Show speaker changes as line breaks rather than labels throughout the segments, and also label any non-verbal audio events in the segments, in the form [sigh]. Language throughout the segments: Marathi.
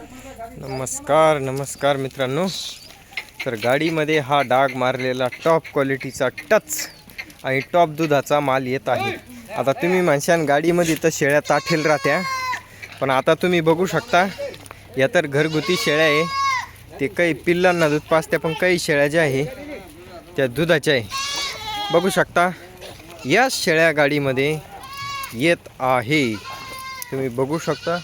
नमस्कार नमस्कार मित्रांनो. तर गाडीमध्ये हा डाग मारलेला टॉप क्वालिटीचा टच आणि टॉप दुधाचा माल येत आहे. आता तुम्ही म्हणशान गाडीमध्ये तर शेळ्या ताठेल राहत्या पण आता तुम्ही बघू शकता या तर घरगुती शेळ्या आहे. ते काही पिल्लांना दूध पाचत्या पण काही शेळ्या ज्या आहे त्या दुधाच्या आहे. बघू शकता या शेळ्या गाडीमध्ये येत आहे. तुम्ही बघू शकता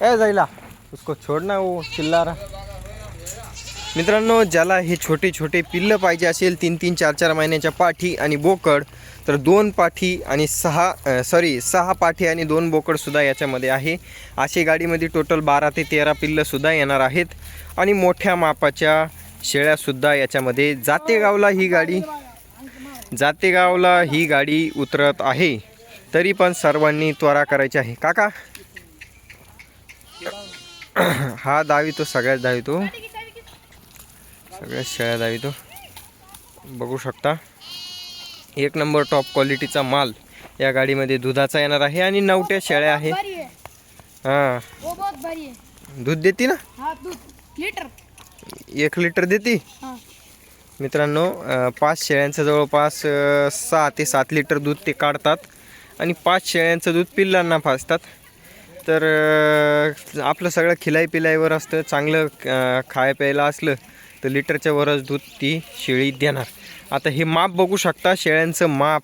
ए जायला. उसको छोड ना वो चिल्लारा मित्रांनो ज्याला हे छोटे छोटे पिल्लं पाहिजे असेल तीन तीन चार चार महिन्याच्या पाठी आणि बोकड तर दोन पाठी आणि सहा सॉरी सहा पाठी आणि दोन बोकडसुद्धा याच्यामध्ये आहे. अशी गाडीमध्ये टोटल बारा ते तेरा पिल्लंसुद्धा येणार आहेत. आणि मोठ्या मापाच्या शेळ्यासुद्धा याच्यामध्ये जातेगावला ही गाडी. जातेगावला ही गाडी उतरत आहे. तरी पण सर्वांनी त्वरा करायची आहे. काका [clears throat] हा दावितो सगळ्यात दावितो सगळ्यात शेळ्या दावितो बघू शकता. एक नंबर टॉप क्वालिटीचा माल या गाडीमध्ये दुधाचा येणार आहे आणि नवट्या शेळ्या आहे.
है.
हां
है
दूध देते ना?
हाँ दूध. लीटर.
एक लिटर देते?
हाँ.
मित्रांनो पाच शेळ्यांचं जवळपास सहा ते सात लिटर दूध ते काढतात. आणि पाच शेळ्यांचं दूध पिल्लांना पाजतात तर आपलं सगळं खिलाई पिलाईवर असतं चांगलं खाय प्यायला असलं तर लिटरच्या वरच दूध ती शेळी देणार. आता हे माप बघू शकता शेळ्यांचं माप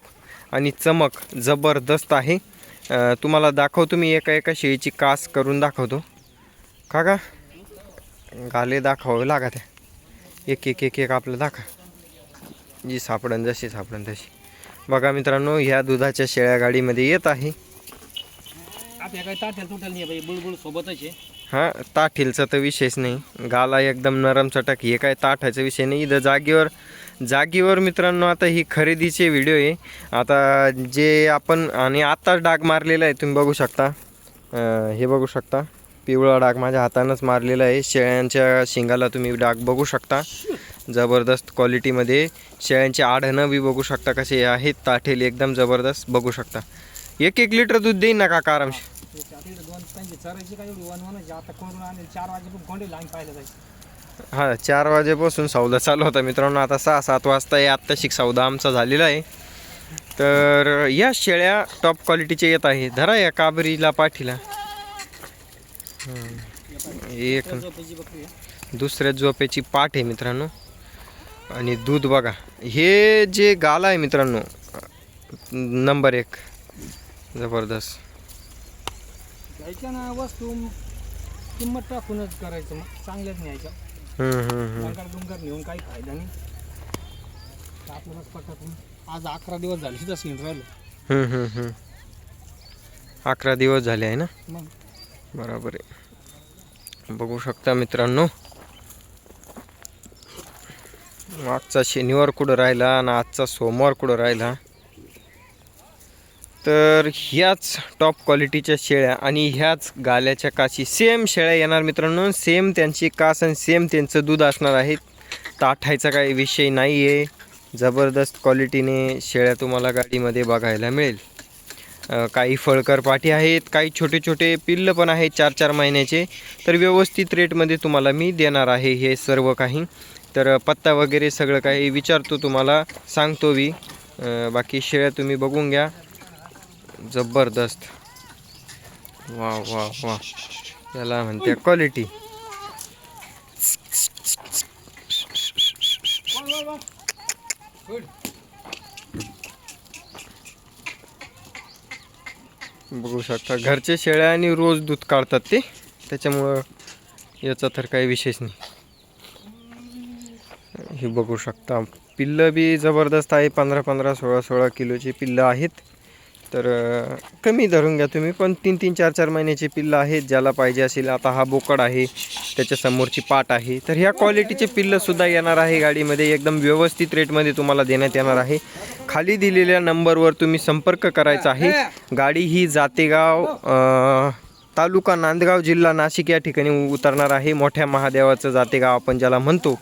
आणि चमक जबरदस्त आहे. तुम्हाला दाखवतो मी एका एका शेळीची कास करून दाखवतो. का का गाले दाखवावे लागा त्या एक एक एक एक आपलं दाखवा जी सापडन जशी सापडन तशी. बघा मित्रांनो ह्या दुधाच्या शेळ्या गाडीमध्ये येत आहे.
आपल्या काही नाही बाई बुळबुळ सोबतच आहे.
हा ताठीलचा तर विषयच नाही. गाला एकदम नरम चटक हे काय ताठाचा विषय नाही. इथं जागेवर जागेवर मित्रांनो आता ही खरेदीचे व्हिडिओ आहे. आता जे आपण आणि आत्ताच डाग मारलेला आहे तुम्ही बघू शकता. अं, हे बघू शकता. पिवळा डाग माझ्या हातानंच मारलेला आहे. शेळ्यांच्या शिंगाला तुम्ही डाग बघू शकता. जबरदस्त क्वालिटीमध्ये शेळ्यांचे आढणं बी बघू शकता कसे आहेत. ताठेल एकदम जबरदस्त बघू शकता. एक एक लिटर दूध देईन ना काका आरामशी
चरायची काय एवढी आता चार वाजेपर्यंत कोंडे लाईन पाहिलं जाईल.
हा चार वाजेपासून सौदा चालू होता. मित्रांनो आता सहा सात वाजता आहे आत्ताशिक सौदा आमचा झालेला आहे. तर या शेळ्या टॉप क्वालिटीच्या येत आहे धरा या काबरीला पाठीला. एक
झोपेची बकरी आहे.
दुसऱ्या झोपेची पाठ आहे मित्रांनो. आणि दूध बघा. हे जे गाला आहे मित्रांनो नंबर एक. जबरदस्त.
घ्यायच्या ना वस्तू किंमत टाकूनच करायचं मग. चांगल्याच न्यायच्या.
हम्म, हम्म, हम्म.
डंगर डुंगर नेऊन काही फायदा नाही. आपल्यालाच पटत नाही आज अकरा दिवस झाले सुद्धा सीन राहिलो.
हम्म, हम्म, हम्म. अकरा दिवस झाले आहे ना?
मग.
बरोबर आहे. बघू शकता मित्रांनो. आजचा शनिवार कुठं राहिला आणि आजचा सोमवार कुठं राहिला? तर ह्याच टॉप क्वालिटीच्या शेळ्या आणि ह्याच गाल्याच्या काशी सेम शेळ्या येणार मित्रांनो. सेम त्यांची कास आणि सेम त्यांचं दूध असणार आहे. ताठायचा काही विषय नाही आहे जबरदस्त क्वालिटीने शेळ्या तुम्हाला गाडीमध्ये बघायला मिळेल. काही फळकर पाठी आहेत काही छोटे छोटे पिल्ल पण आहेत चार चार महिन्याचे. तर व्यवस्थित रेटमध्ये तुम्हाला मी देणार आहे हे सर्व काही. तर पत्ता वगैरे सगळं काही विचारतो तुम्हाला सांगतो मी. बाकी शेळ्या तुम्ही बघून घ्या. जबरदस्त. वा वा वा याला म्हणते क्वालिटी बघू शकता घरचे शेळ्या आणि रोज दूध काढतात ते. त्याच्यामुळं याचा तर काही विशेष नाही. हे बघू शकता पिल्लं बी जबरदस्त आहे पंधरा पंधरा सोळा सोळा किलोची पिल्लं आहेत. तर कमी धरून घ्या तुम्ही पण तीन तीन चार चार महिन्याची पिल्लं आहेत ज्याला पाहिजे असेल. आता हा बोकड आहे त्याच्या समोरची पाट आहे. तर ह्या क्वालिटीचे पिल्लंसुद्धा येणार आहे गाडीमध्ये. एकदम व्यवस्थित रेटमध्ये तुम्हाला देण्यात येणार आहे. खाली दिलेल्या नंबरवर तुम्ही संपर्क करायचा आहे. गाडी ही जातेगाव तालुका नांदगाव जिल्हा नाशिक या ठिकाणी उतरणार आहे. मोठ्या महादेवाचं जातेगाव आपण ज्याला म्हणतो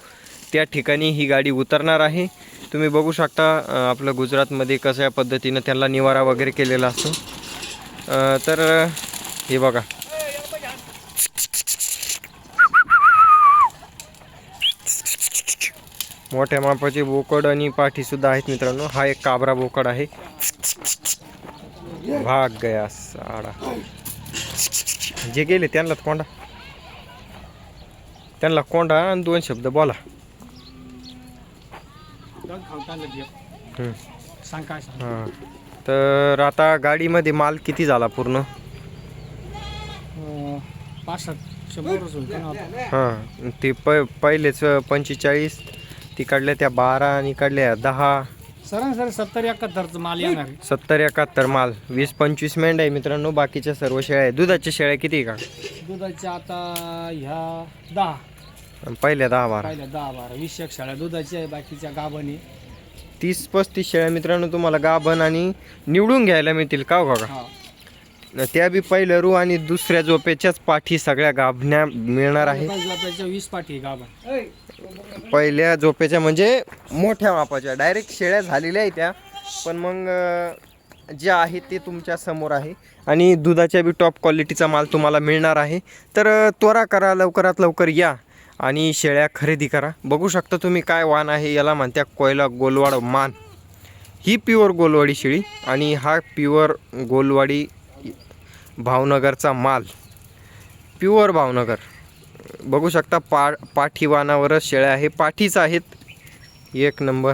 त्या ठिकाणी ही गाडी उतरणार आहे. तुम्ही बघू शकता आपलं गुजरातमध्ये कशा पद्धतीनं त्यांना निवारा वगैरे केलेला असतो. तर हे बघा. मोठ्या मापाचे बोकड आणि पाठीसुद्धा आहेत मित्रांनो. हा एक काबरा बोकड आहे. भाग गया साडा. जे गेले त्यांना कोंडा त्यांना कोंडा आणि दोन शब्द बोला. हम्म.
सांग काय सांग.
हां. तर आता गाडीमध्ये माल किती झाला पूर्ण?
अं, पाच सात शंभर होईल पण आता.
हां. ते प पहिलेच पंचेचाळीस तिकडल्या त्या बारा आणि इकडल्या दहा.
सरासरी सत्तर एकाहत्तरचं माल येणार आहे.
सत्तर एकाहत्तर माल. वीस पंचवीस मेंढ आहे मित्रांनो बाकीच्या सर्व शेळ्या आहे दुधाच्या शेळ्या किती आहे का?
दुधाच्या आता ह्या दहा.
आणि पहिल्या दहा बारा.
पहिल्या दहा बारा. वीस एक शाळा दुधाच्या आहे बाकीच्या गाभणी.
तीस पस्तीस शेळ्या मित्रांनो तुम्हाला गाभण आणि निवडून घ्यायला मिळतील. का हो. का
हा
त्या बी पहिल्या रू आणि दुसऱ्या झोपेच्याच पाठी सगळ्या गाभण्या मिळणार आहे.
वीस पाठी गाभण.
पहिल्या झोपेच्या म्हणजे मोठ्या मापाच्या. डायरेक्ट शेळ्या झालेल्या आहेत त्या. पण मग अं, जे आहे ते तुमच्यासमोर आहे. आणि दुधाच्या बी टॉप क्वालिटीचा माल तुम्हाला मिळणार आहे. तर अं, त्वरा करा लवकरात लवकर या. आणि शेळ्या खरेदी करा. बघू शकता तुम्ही काय वाण आहे याला म्हणत्या कोयला गोलवाड मान. ही प्युअर गोलवाडी शेळी आणि हा प्युअर गोलवाडी भावनगरचा माल. प्युअर भावनगर. बघू शकता पा पाठीवानावरच शेळ्या आहे. पाठीच आहेत. एक नंबर.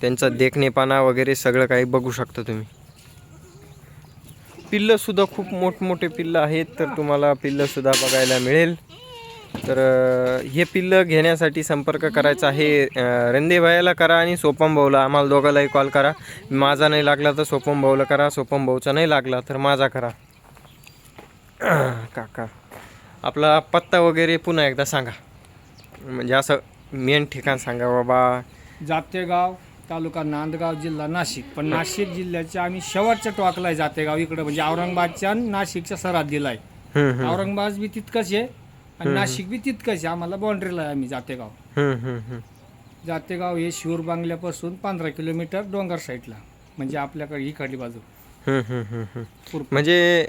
त्यांचा देखणेपणा वगैरे सगळं काही बघू शकता तुम्ही. पिल्लंसुद्धा खूप मोठमोठे पिल्लं आहेत तर तुम्हाला पिल्लंसुद्धा बघायला मिळेल. तर हे पिल्लं घेण्यासाठी संपर्क करायचा आहे अं, करा आणि सोपम भाऊला. आम्हाला दोघांलाही कॉल करा. माझा नाही लागला तर सोपम भाऊला करा सोपम भाऊचा नाही लागला तर माझा करा. काका आपला पत्ता वगैरे पुन्हा एकदा सांगा. म्हणजे असं मेन ठिकाण सांगा बाबा.
जातेगाव तालुका नांदगाव जिल्हा नाशिक. पण नाशिक जिल्ह्याच्या आम्ही शेवटच्या टोकला आहे जातेगाव. इकडे म्हणजे औरंगाबादच्या आणि नाशिकच्या सरहद्दीला आहे
हम्म,
औरंगाबाद बी तितकंच आहे आणि नाशिक बी तितकंच आहे. आम्हाला बाउंड्रीला आहे आम्ही जातेगाव. जातेगाव हे शिवर बांगल्यापासून पंधरा किलोमीटर डोंगर साईडला म्हणजे आपल्याकडे इकडली बाजू.
म्हणजे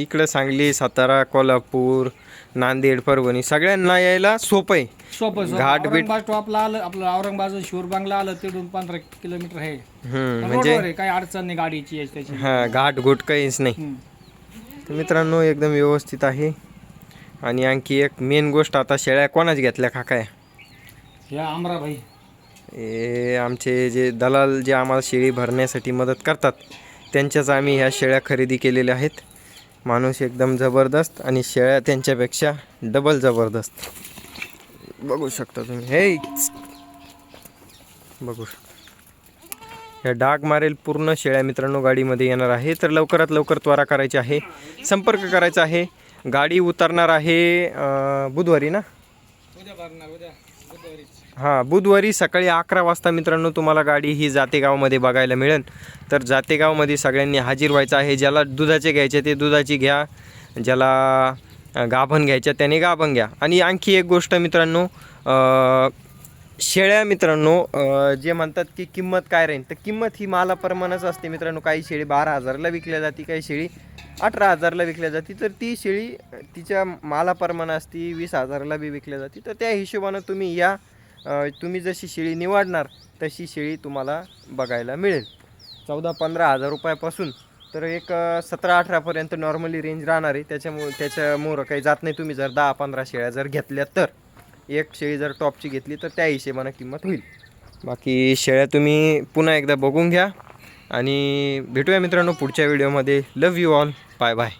इकडं सांगली सातारा कोल्हापूर नांदेड परभणी सगळ्यांना यायला सोपं आहे.
सोपं
घाट बीट-
औरंगाबाद टॉपला आलं आपलं औरंगाबाद शिवर बांगला आलं तिथून पंधरा किलोमीटर आहे.
हम्म,
रोडवर
म्हणजे
आहे काही अडचण नाही गाडीची याची त्याची.
हा घाट घोट काहीच नाही. तर मित्रांनो एकदम व्यवस्थित आहे. आणि आणखी एक मेन गोष्ट आता शेळ्या कोणाच घेतल्या काकाय
हे आमराभाई.
हे आमचे जे दलाल जे आम्हाला शेळी भरण्यासाठी मदत करतात त्यांच्याच आम्ही ह्या शेळ्या खरेदी केलेल्या आहेत. माणूस एकदम जबरदस्त आणि शेळ्या त्यांच्यापेक्षा डबल जबरदस्त. बघू शकता तुम्ही. हे! बघू शकता. ह्या डाग मारेल पूर्ण शेळ्या मित्रांनो गाडीमध्ये येणार आहे. तर लवकरात लवकर त्वरा करायची आहे. संपर्क करायचा आहे. गाडी उतरणार आहे बुधवारी ना?
उद्या उद्या. बुधवारी
हां बुधवारी सकाळी अकरा वाजता मित्रांनो तुम्हाला गाडी ही जातेगावमध्ये बघायला मिळेल. तर जातेगावमध्ये सगळ्यांनी हाजीर व्हायचं आहे. ज्याला दुधाचे घ्यायचे ते दुधाची घ्या. ज्याला गाभण घ्यायच्या त्याने गाभण घ्या. आणि आणखी एक गोष्ट मित्रांनो शेळ्या मित्रांनो जे म्हणतात की किंमत काय राहील तर किंमत ही मालाप्रमाणेच असते मित्रांनो. काही शेळी बारा हजारला विकल्या जाते काही शेळी अठरा हजारला विकल्या जाते. तर ती शेळी तिच्या तिच्या मालाप्रमाणे असती वीस हजारला बी विकल्या जाते. तर त्या हिशोबानं तुम्ही या. तुम्ही जशी शेळी निवडणार तशी शेळी तुम्हाला बघायला मिळेल. चौदा पंधरा हजार रुपयापासून तर एक सतरा अठरापर्यंत नॉर्मली रेंज राहणार आहे. त्याच्यामुळे त्याच्यामुळं काही जात नाही तुम्ही. जर दहा पंधरा शेळ्या जर घेतल्या तर एक शेळी जर टॉपची घेतली तर त्या हिशेबानं किंमत होईल. बाकी शेळ्या तुम्ही पुन्हा एकदा बघून घ्या. आणि भेटूया मित्रांनो पुढच्या व्हिडिओमध्ये. Love you all bye bye